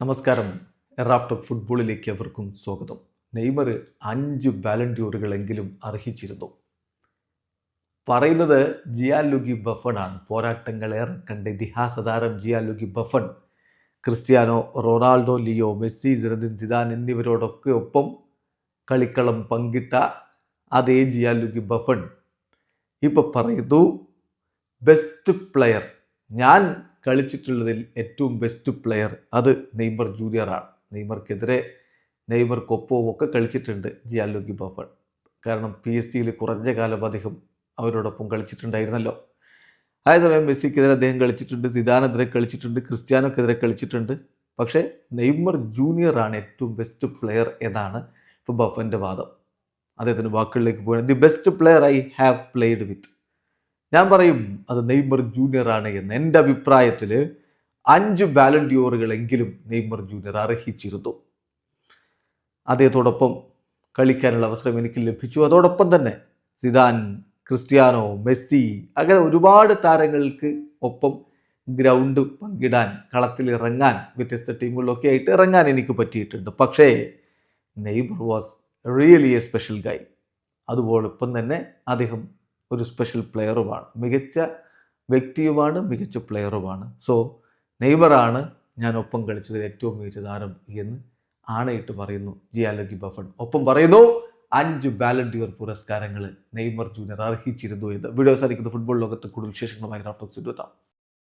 നമസ്കാരം. എറാഫ്റ്റർ ഫുട്ബോളിലേക്ക് അവർക്കും സ്വാഗതം. നെയ്മർ അഞ്ച് ബാലൻഡ്യൂറുകളെങ്കിലും അർഹിച്ചിരുന്നു. പറയുന്നത് ജിയാലുഗി ബഫൺ ആണ്. പോരാട്ടങ്ങളേറെ കണ്ട ഇതിഹാസ താരം Gianluigi Buffon Cristiano Ronaldo Leo Messi Zinedine Zidane എന്നിവരോടൊക്കെ ഒപ്പം കളിക്കളം പങ്കിട്ട അതേ ജിയാലുഗി ബഫൺ. ഇപ്പോൾ പറയുന്നു ബെസ്റ്റ് പ്ലെയർ ഞാൻ കളിച്ചിട്ടുള്ളതിൽ ഏറ്റവും ബെസ്റ്റ് പ്ലെയർ അത് നെയ്മർ ജൂനിയറാണ് നെയ്മർക്കെതിരെ നെയ്മർ നെയ്മർക്കൊപ്പവും ഒക്കെ കളിച്ചിട്ടുണ്ട് ജിയാലോഗി ബഫൺ കാരണം പി എസ് ജിയിൽ കുറഞ്ഞ കാലം അദ്ദേഹം അവരോടൊപ്പം കളിച്ചിട്ടുണ്ടായിരുന്നല്ലോ. അതേസമയം മെസ്സിക്കെതിരെ അദ്ദേഹം കളിച്ചിട്ടുണ്ട് സിദാനെതിരെ കളിച്ചിട്ടുണ്ട് ക്രിസ്ത്യാനോക്കെതിരെ കളിച്ചിട്ടുണ്ട്. പക്ഷേ നെയ്മർ ജൂനിയറാണ് ഏറ്റവും ബെസ്റ്റ് പ്ലെയർ എന്നാണ് ഇപ്പോൾ ബഫന്റെ വാദം. അദ്ദേഹത്തിന്റെ വാക്കുകളിലേക്ക് പോയത് the best player I have played with ഞാൻ പറയും അത് നെയ്മർ ജൂനിയർ ആണ് എന്ന് എന്റെ അഭിപ്രായത്തിൽ അഞ്ച് ബാലൻഡിയോറുകളെങ്കിലും നെയ്മർ ജൂനിയർ അർഹിച്ചിരുന്നു. അദ്ദേഹത്തോടൊപ്പം കളിക്കാനുള്ള അവസരം എനിക്ക് ലഭിച്ചു. അതോടൊപ്പം തന്നെ സിദാൻ ക്രിസ്ത്യാനോ മെസ്സി അങ്ങനെ ഒരുപാട് താരങ്ങൾക്ക് ഒപ്പം ഗ്രൗണ്ട് പങ്കിടാൻ കളത്തിൽ ഇറങ്ങാൻ വ്യത്യസ്ത ടീമുകളിലൊക്കെ ആയിട്ട് ഇറങ്ങാൻ എനിക്ക് പറ്റിയിട്ടുണ്ട്. പക്ഷേ Neymar was really a special guy അതുപോലൊപ്പം തന്നെ അദ്ദേഹം ഒരു സ്പെഷ്യൽ പ്ലെയറുമാണ് മികച്ച വ്യക്തിയുമാണ് മികച്ച പ്ലെയറുമാണ് സോ നെയ്മറാണ് ഞാൻ ഒപ്പം കളിച്ചതിൽ ഏറ്റവും മികച്ച താരം എന്ന് ആണയിട്ട് പറയുന്നു ജിയാലഗി ബഫൺ. ഒപ്പം പറയുന്നു അഞ്ച് ബാലൻഡിയർ പുരസ്കാരങ്ങൾ നെയ്മർ ജൂനിയർ അർഹിച്ചിരുന്നു എന്ന്. വീഡിയോ സാധിക്കുന്ന ഫുട്ബോൾ ലോകത്ത് കൂടുതൽ വിശേഷങ്ങളുമായി റാഫ്റ്റോക്സ് എത്താം